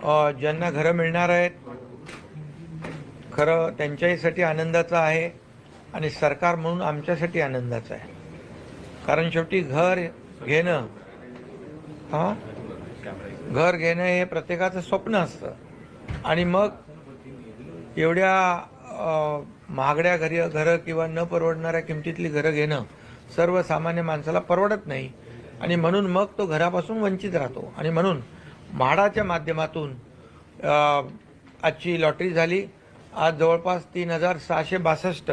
ज्यांना घरं मिळणार आहेत खरं त्यांच्याहीसाठी आनंदाचं आहे आणि सरकार म्हणून आमच्यासाठी आनंदाचं आहे. कारण शेवटी घर घेणं हां? घर घेणं हे प्रत्येकाचं स्वप्न असतं. आणि मग एवढ्या महागड्या घरी घरं किंवा न परवडणाऱ्या किमतीतली घरं घेणं सर्वसामान्य माणसाला परवडत नाही. आणि म्हणून मग तो घरापासून वंचित राहतो. आणि म्हणून म्हाडाच्या माध्यमातून आजची लॉटरी झाली. आज जवळपास तीन हजार सहाशे बासष्ट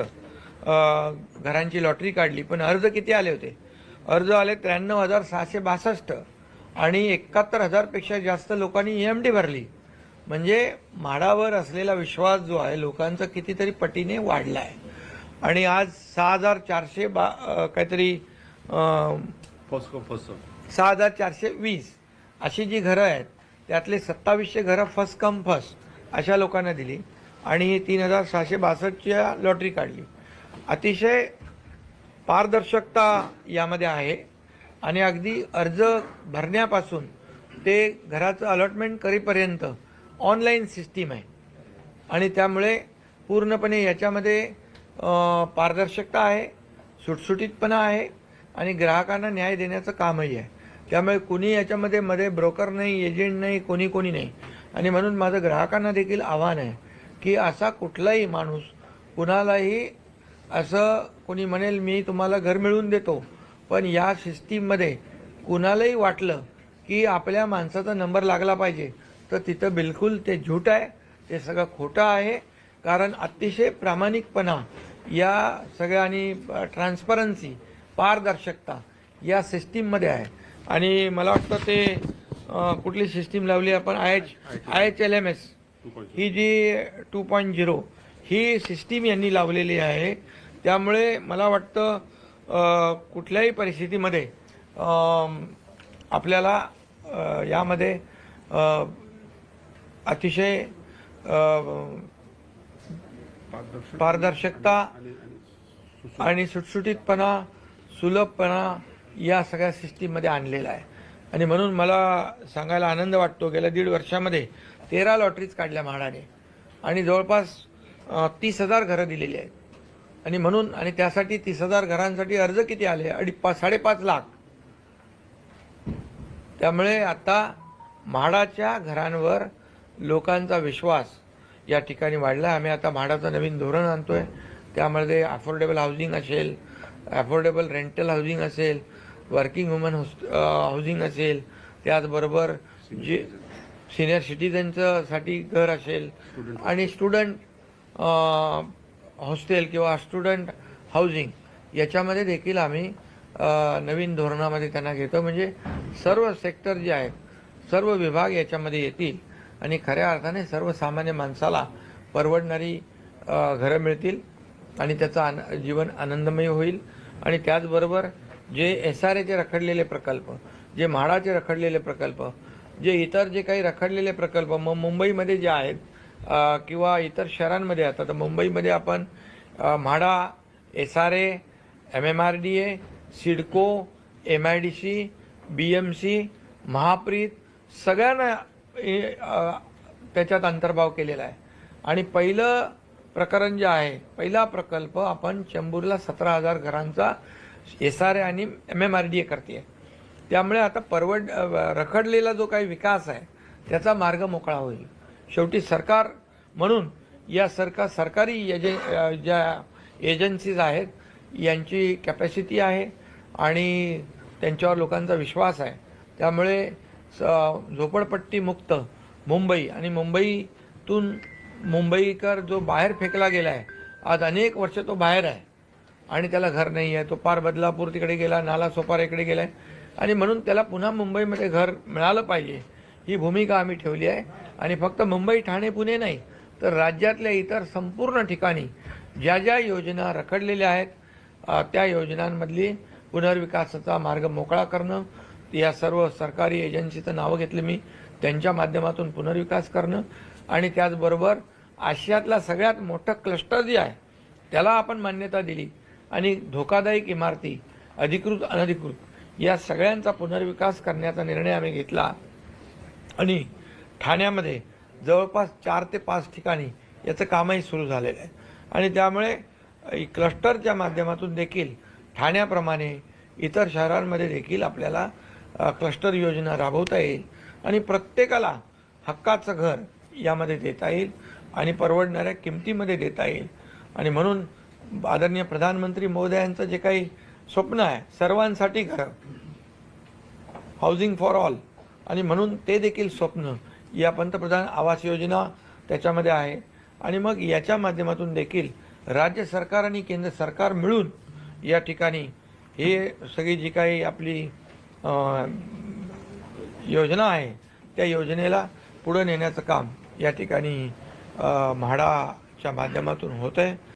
घरांची लॉटरी काढली. पण अर्ज किती आले होते? अर्ज आले त्र्याण्णव हजार सहाशे बासष्ट आणि एकाहत्तर हजारपेक्षा जास्त लोकांनी ई एम डी भरली. म्हणजे म्हाडावर असलेला विश्वास जो आहे लोकांचा कितीतरी पटीने वाढला आहे आणि आज सहा हजार चारशे बा काहीतरी सहा हजार चारशे वीस. अशी जी घरं आहेत त्यातले सत्तावीसशे घरं फर्स्ट कम फर्स्ट अशा लोकांना दिली आणि तीन हजार सहाशे बासष्टच्या लॉटरी काढली. अतिशय पारदर्शकता यामध्ये आहे आणि अगदी अर्ज भरण्यापासून ते घराचं अलॉटमेंट करीपर्यंत ऑनलाईन सिस्टीम आहे. आणि त्यामुळे पूर्णपणे याच्यामध्ये पारदर्शकता आहे सुटसुटीतपणा आहे आणि ग्राहकांना न्याय देण्याचं कामही आहे. त्यामुळे कुणी याच्यामध्ये मध्ये ब्रोकर नाही एजंट नाही कोणी कोणी नाही. आणि म्हणून माझं ग्राहकांना देखील आव्हान आहे की असा कुठलाही माणूस कुणालाही असं कोणी म्हणेल मी तुम्हाला घर मिळवून देतो. पण या सिस्टीममध्ये कुणालाही वाटलं की आपल्या माणसाचा नंबर लागला पाहिजे तर तिथं बिलकुल ते झूट आहे ते सगळं खोटं आहे. कारण अतिशय प्रामाणिकपणा या सगळ्या आणि ट्रान्सपरन्सी पारदर्शकता या सिस्टीममध्ये आहे. आणि मला वाटतं ते कुठली सिस्टीम लावली आपण I H I H L M S he G two point zero ही सिस्टीम यांनी लावलेली आहे. त्यामुळे मला वाटतं कुठल्याही परिस्थितीमध्ये आपल्याला यामध्ये अतिशय पारदर्शकता आणि सुटसुटीतपणा सुलभपणा या सगळ्या सिस्टीममध्ये आणलेला आहे. आणि म्हणून मला सांगायला आनंद वाटतो गेल्या दीड वर्षामध्ये तेरा लॉटरीज काढल्या म्हाडाने. आणि जवळपास तीस हजार घरं दिलेली आहेत. आणि म्हणून आणि त्यासाठी तीस हजार घरांसाठी अर्ज किती आले? अडी पा साडेपाच लाख. त्यामुळे आता म्हाडाच्या घरांवर लोकांचा विश्वास या ठिकाणी वाढला आम्ही आता म्हाडाचं नवीन धोरण आणतो आहे त्यामध्ये अफोर्डेबल हाऊसिंग असेल अफोर्डेबल रेंटल हाऊसिंग असेल वर्किंग वुमन होस्ट हाऊसिंग असेल त्याचबरोबर जे सिनियर सिटीजनचं साठी घर असेल आणि स्टुडंट हॉस्टेल किंवा स्टुडंट हाऊसिंग याच्यामध्ये देखील आम्ही अ, नवीन धोरणामध्ये त्यांना घेतो. म्हणजे सर्व सेक्टर जे आहेत सर्व विभाग याच्यामध्ये येतील आणि खऱ्या अर्थाने सर्वसामान्य माणसाला परवडणारी अ, घरं मिळतील आणि त्याचं आन जीवन आनंदमय होईल. आणि त्याचबरोबर जे एस आर एचे रखडलेले प्रकल्प जे म्हाडाचे रखडलेले प्रकल्प जे इतर जे काही रखडलेले प्रकल्प मग मुंबईमध्ये जे आहेत किंवा इतर शहरांमध्ये आता तर मुंबईमध्ये आपण MHADA S R A M M R D A CIDCO M I D C B M C Mahapreit सगळ्यांना त्याच्यात अंतर्भाव केलेला आहे. आणि पहिलं प्रकरण जे आहे पहिला प्रकल्प आपण चेंबूरला सतरा हजार घरांचा एस आर ए आणि M M R D A करते त्यामुळे आता परवड रखडलेला जो काही विकास आहे त्याचा मार्ग मोकळा होईल. शेवटी सरकार म्हणून या सरकार सरकारी एजे ज्या एजन्सीज आहेत यांची कॅपॅसिटी आहे आणि त्यांच्यावर लोकांचा विश्वास आहे. त्यामुळे स झोपडपट्टीमुक्त मुंबई आणि मुंबईतून मुंबईकर जो बाहेर फेकला गेला आहे आज अनेक वर्ष तो बाहेर आहे. आणि त्याला घर नाही आहे. तो पार बदलापूर तिकडे गेला नाला सोपार इकडे गेला आहे आणि म्हणून त्याला पुन्हा मुंबईमध्ये घर मिळालं पाहिजे. ही भूमिका आम्ही ठेवली आहे. आणि फक्त मुंबई ठाणे पुणे नाही तर राज्यातल्या इतर संपूर्ण ठिकाणी ज्या ज्या योजना रखडलेल्या आहेत त्या योजनांमधली पुनर्विकासाचा मार्ग मोकळा करणं या सर्व सरकारी एजन्सीचं नावं घेतलं मी त्यांच्या माध्यमातून पुनर्विकास करणं आणि त्याचबरोबर आशियातला सगळ्यात मोठं क्लस्टर जे आहे त्याला आपण मान्यता दिली. आणि धोकादायक इमारती अधिकृत अनधिकृत या सगळ्यांचा पुनर्विकास करण्याचा निर्णय आम्ही घेतला. आणि ठाण्यामध्ये जवळपास चार ते पाच ठिकाणी याचं कामही सुरू झालेलं आहे. आणि त्यामुळे क्लस्टरच्या माध्यमातून देखील ठाण्याप्रमाणे इतर शहरांमध्ये देखील आपल्याला क्लस्टर योजना राबवता येईल आणि प्रत्येकाला हक्काचं घर यामध्ये देता येईल आणि परवडणाऱ्या किमतीमध्ये देता येईल. आणि म्हणून आदरणीय प्रधानमंत्री महोदयांचं जे काही स्वप्न आहे सर्वांसाठी घरं हाऊसिंग फॉर ऑल आणि म्हणून ते देखील स्वप्न. या पंतप्रधान आवास योजना त्याच्यामध्ये आहे. आणि मग याच्या माध्यमातून देखील राज्य सरकार आणि केंद्र सरकार मिळून या ठिकाणी हे सगळी जी काही आपली योजना आहे त्या योजनेला पुढं नेण्याचं काम या ठिकाणी म्हाडाच्या माध्यमातून होतं आहे